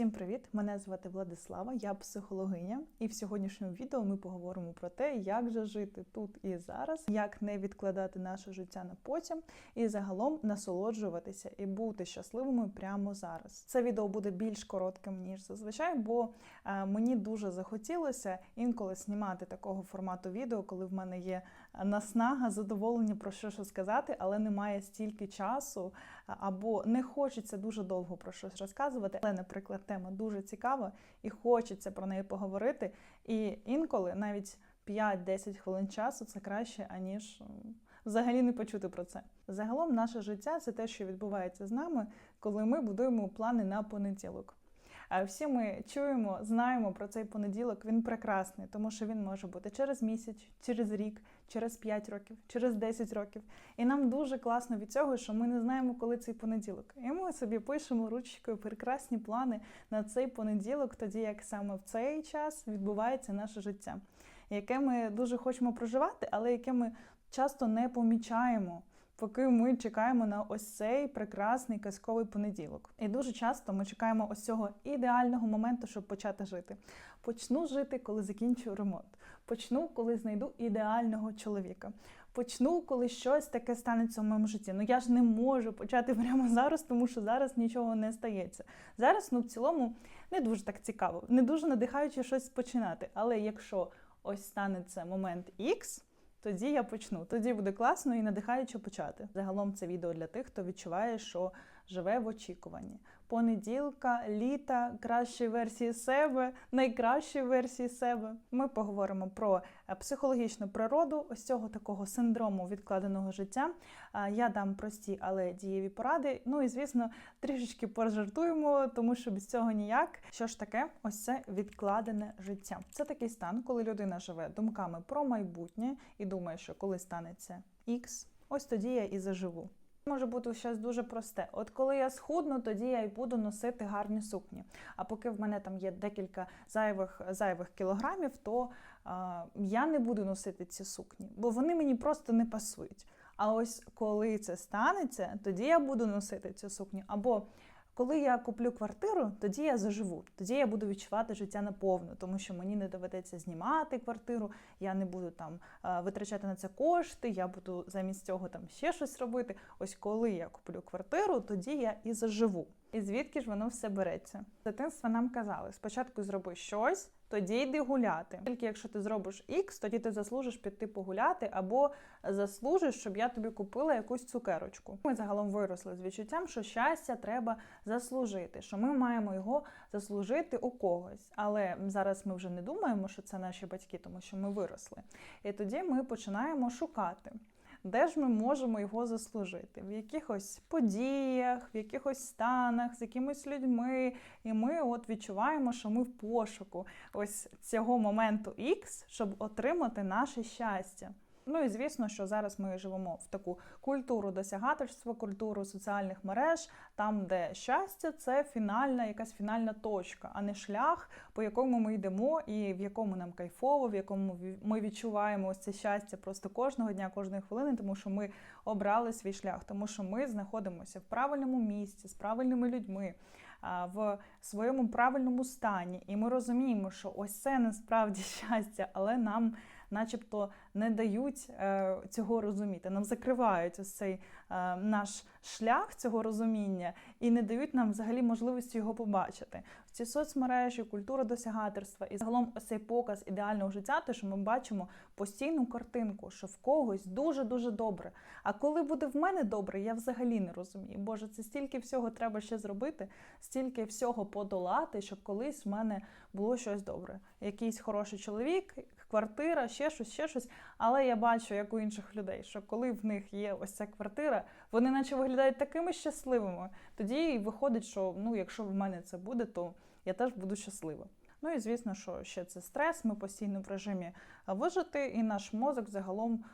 Всім привіт! Мене звати Владислава, я психологиня, і в сьогоднішньому відео ми поговоримо про те, як же жити тут і зараз, як не відкладати наше життя на потім, і загалом насолоджуватися і бути щасливими прямо зараз. Це відео буде більш коротким ніж зазвичай, бо е, мені дуже захотілося інколи знімати такого формату відео, коли в мене є наснага, задоволення про що сказати, але немає стільки часу, або не хочеться дуже довго про щось розказувати. Але, наприклад, тема дуже цікава і хочеться про неї поговорити. І інколи навіть 5-10 хвилин часу це краще, аніж взагалі не почути про це. Загалом, наше життя це те, що відбувається з нами, коли ми будуємо плани на понеділок. А всі ми чуємо, знаємо про цей понеділок. Він прекрасний, тому що він може бути через місяць, через рік, через 5 років, через 10 років. І нам дуже класно від цього, що ми не знаємо, коли цей понеділок. І ми собі пишемо ручкою прекрасні плани на цей понеділок, тоді як саме в цей час відбувається наше життя, яке ми дуже хочемо проживати, але яке ми часто не помічаємо. Поки ми чекаємо на ось цей прекрасний казковий понеділок. І дуже часто ми чекаємо ось цього ідеального моменту, щоб почати жити. Почну жити, коли закінчу ремонт. Почну, коли знайду ідеального чоловіка. Почну, коли щось таке станеться в моєму житті. Ну я ж не можу почати прямо зараз, тому що зараз нічого не стається. Зараз, ну в цілому, не дуже так цікаво, не дуже надихаюче щось починати. Але якщо ось станеться момент X, тоді я почну. Тоді буде класно і надихаюче почати. Загалом це відео для тих, хто відчуває, що живе в очікуванні. Понеділка, літа, кращої версії себе, найкращої версії себе. Ми поговоримо про е, психологічну природу ось цього такого синдрому відкладеного життя. Я дам прості, але дієві поради. Ну і звісно, трішечки пожартуємо, тому що без цього ніяк. Що ж таке, ось це відкладене життя. Це такий стан, коли людина живе думками про майбутнє і думає, що коли станеться X, ось тоді я і заживу. Може бути щось дуже просте. От коли я схудну, тоді я й буду носити гарні сукні. А поки в мене там є декілька зайвих зайвих кілограмів, то е, я не буду носити ці сукні, бо вони мені просто не пасують. А ось коли це станеться, тоді я буду носити цю сукню. Або коли я куплю квартиру, тоді я заживу. Тоді я буду відчувати життя наповну, тому що мені не доведеться знімати квартиру, я не буду там е, витрачати на це кошти, я буду замість цього там ще щось робити. Ось коли я куплю квартиру, тоді я і заживу. І звідки ж воно все береться? З дитинства нам казали: спочатку зроби щось, тоді йди гуляти. Тільки якщо ти зробиш X, тоді ти заслужиш піти погуляти або заслужиш, щоб я тобі купила якусь цукерочку. Ми загалом виросли з відчуттям, що щастя треба заслужити, що ми маємо його заслужити у когось. Але зараз ми вже не думаємо, що це наші батьки, тому що ми виросли. І тоді ми починаємо шукати. Де ж ми можемо його заслужити? В якихось подіях, в якихось станах, з якимись людьми. І ми от відчуваємо, що ми в пошуку ось цього моменту X, щоб отримати наше щастя. Ну і звісно, що зараз ми живемо в таку культуру досягательства, культуру соціальних мереж, там, де щастя це фінальна, якась фінальна точка, а не шлях, по якому ми йдемо, і в якому нам кайфово, в якому ми відчуваємо ось це щастя просто кожного дня, кожної хвилини, тому що ми обрали свій шлях, тому що ми знаходимося в правильному місці з правильними людьми. В своєму правильному стані, і ми розуміємо, що ось це насправді щастя, але нам начебто не дають е, цього розуміти. Нам закривають ось цей е, наш шлях цього розуміння і не дають нам взагалі можливості його побачити. Ці соцмережі, культура досягаторства і загалом ось цей показ ідеального життя, те, що ми бачимо постійну картинку, що в когось дуже дуже добре. А коли буде в мене добре, я взагалі не розумію. Боже, це стільки всього треба ще зробити, стільки всього подолати, щоб колись в мене було щось добре. Якийсь хороший чоловік, квартира, ще щось, ще щось. Але я бачу, як у інших людей, що коли в них є ось ця квартира, вони наче виглядають такими щасливими. Тоді і виходить, що ну, якщо в мене це буде, то я теж буду щаслива. Ну і звісно, що ще це стрес. Ми постійно в режимі вижити, і наш мозок загалом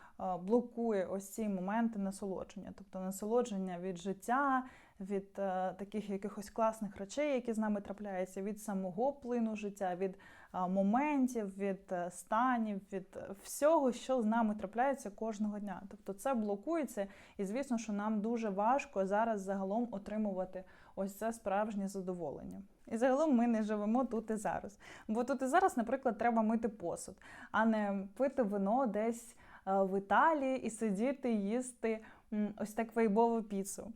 блокує ось ці моменти насолодження, тобто насолодження від життя, від е, таких якихось класних речей, які з нами трапляються, від самого плину життя, від е, моментів, від е, станів, від всього, що з нами трапляється кожного дня. Тобто це блокується, і звісно, що нам дуже важко зараз загалом отримувати ось це справжнє задоволення. І загалом ми не живемо тут і зараз. Бо тут і зараз, наприклад, треба мити посуд, а не пити вино десь в Італії і сидіти, їсти ось так вейбову піцу.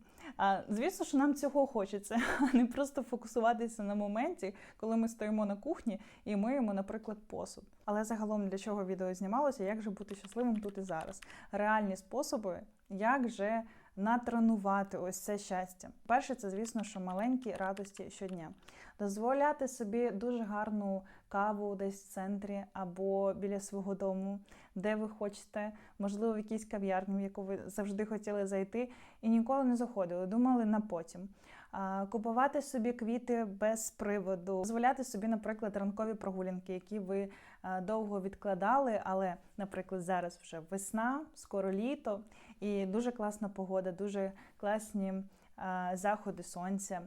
Звісно, що нам цього хочеться, а не просто фокусуватися на моменті, коли ми стоїмо на кухні і миємо, наприклад, посуд. Але загалом для чого відео знімалося, як же бути щасливим тут і зараз? Реальні способи, як же натренувати ось це щастя. Перше, це звісно, що маленькі радості щодня. Дозволяти собі дуже гарну каву десь в центрі або біля свого дому, де ви хочете, можливо, в якійсь кав'ярні, в яку ви завжди хотіли зайти, і ніколи не заходили, думали на потім. Купувати собі квіти без приводу, дозволяти собі, наприклад, ранкові прогулянки, які ви довго відкладали, але, наприклад, зараз вже весна, скоро літо, і дуже класна погода, дуже класні заходи сонця.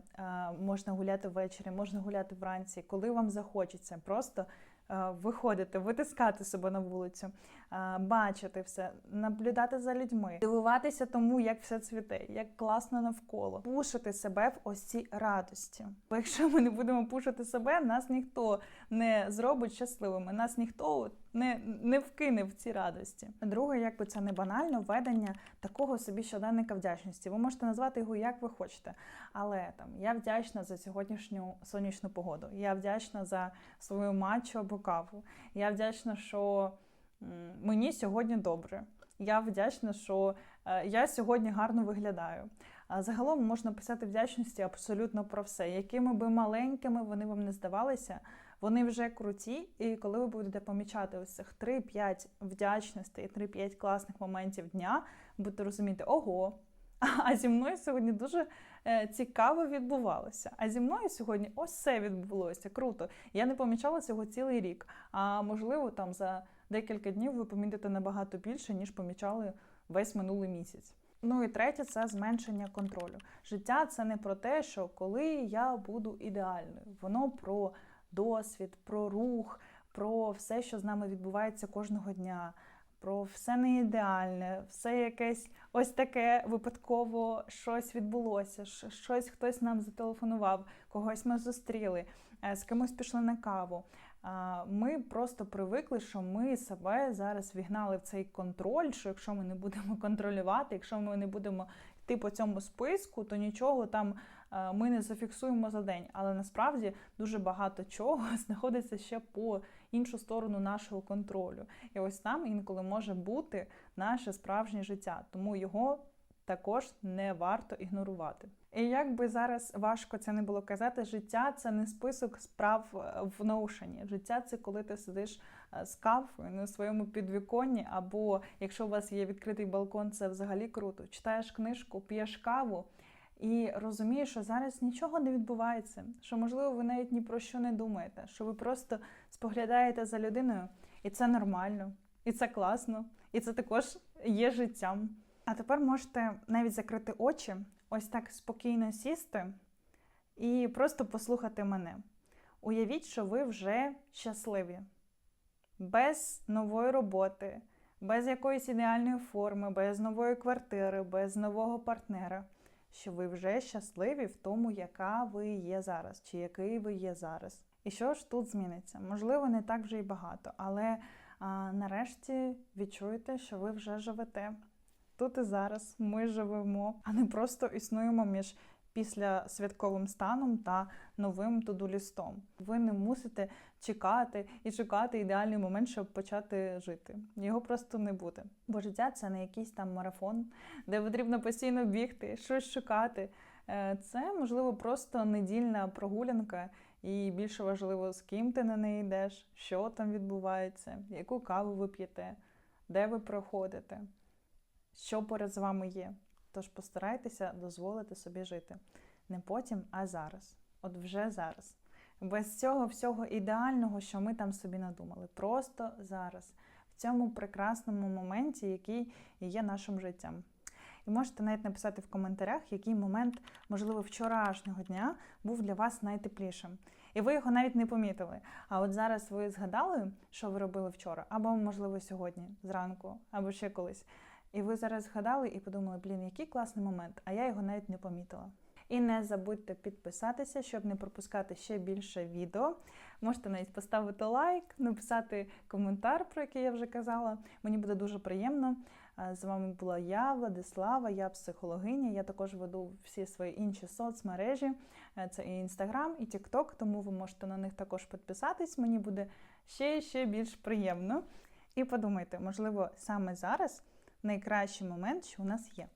Можна гуляти ввечері, можна гуляти вранці, коли вам захочеться. Просто виходити, витискати себе на вулицю, бачити все, наблюдати за людьми, дивуватися тому, як все цвіте, як класно навколо, пушити себе в ось ці радості. Бо якщо ми не будемо пушити себе, нас ніхто не зробить щасливими, нас ніхто не, не вкине в ці радості. Друге, як би це не банально, введення такого собі щоденника вдячності. Ви можете назвати його як ви хочете. Але там я вдячна за сьогоднішню сонячну погоду. Я вдячна за свою матчу або каву. Я вдячна, що мені сьогодні добре. Я вдячна, що е, я сьогодні гарно виглядаю. А загалом можна писати вдячності абсолютно про все, якими би маленькими вони вам не здавалися. Вони вже круті, і коли ви будете помічати ось цих 3-5 вдячностей, 3-5 класних моментів дня, будете розуміти, ого, а зі мною сьогодні дуже е, цікаво відбувалося. А зі мною сьогодні ось це відбулося. Круто. Я не помічала цього цілий рік. А можливо, там за декілька днів ви помітите набагато більше, ніж помічали весь минулий місяць. Ну і третє це зменшення контролю. Життя це не про те, що коли я буду ідеальною, воно про досвід, про рух, про все, що з нами відбувається кожного дня, про все не ідеальне, все якесь ось таке випадково щось відбулося, щось хтось нам зателефонував, когось ми зустріли, е, з кимось пішли на каву. Ми просто привикли, що ми себе зараз вігнали в цей контроль, що якщо ми не будемо контролювати, якщо ми не будемо йти по цьому списку, то нічого там е, ми не зафіксуємо за день. Але насправді дуже багато чого знаходиться ще по іншу сторону нашого контролю. І ось там інколи може бути наше справжнє життя, тому його також не варто ігнорувати. І як би зараз важко це не було казати, життя це не список справ е, в ноушені. Життя це коли ти сидиш е, з кавою на своєму підвіконні, або якщо у вас є відкритий балкон, це взагалі круто. Читаєш книжку, п'єш каву. І розумієш, що зараз нічого не відбувається, що можливо ви навіть ні про що не думаєте, що ви просто споглядаєте за людиною, і це нормально, і це класно, і це також є життям. А тепер можете навіть закрити очі, ось так спокійно сісти і просто послухати мене. Уявіть, що ви вже щасливі, без нової роботи, без якоїсь ідеальної форми, без нової квартири, без нового партнера. Що ви вже щасливі в тому, яка ви є зараз, чи який ви є зараз. І що ж тут зміниться? Можливо, не так вже й багато, але а, нарешті відчуєте, що ви вже живете. Тут і зараз ми живемо, а не просто існуємо між після святковим станом та новим туду-лістом. Ви не мусите чекати і чекати ідеальний момент, щоб почати жити. Його просто не буде. Бо життя це не якийсь там марафон, де потрібно постійно бігти, щось шукати. Е, Це можливо просто недільна прогулянка, і більше важливо, з ким ти на неї йдеш, що там відбувається, яку каву ви п'єте, де ви проходите що поряд з вами є. Тож постарайтеся дозволити собі жити не потім, а зараз. От вже зараз. Без цього всього ідеального, що ми там собі надумали. Просто зараз, в цьому прекрасному моменті, який є нашим життям. І можете навіть написати в коментарях, який момент, можливо, вчорашнього дня був для вас найтеплішим. І ви його навіть не помітили. А от зараз ви згадали, що ви робили вчора, або, можливо, сьогодні, зранку, або ще колись. І ви зараз згадали і подумали, блін, який класний момент, а я його навіть не помітила. І не забудьте підписатися, щоб не пропускати ще більше відео. Можете навіть поставити лайк, написати коментар, про який я вже казала. Мені буде дуже приємно. Е, З вами була я, Владислава, я психологиня. Я також веду всі свої інші соцмережі. Е, Це і Інстаграм, і Тікток, тому ви можете на них також підписатись. Мені буде ще і ще більш приємно. І подумайте, можливо, саме зараз найкращий момент, що у нас є.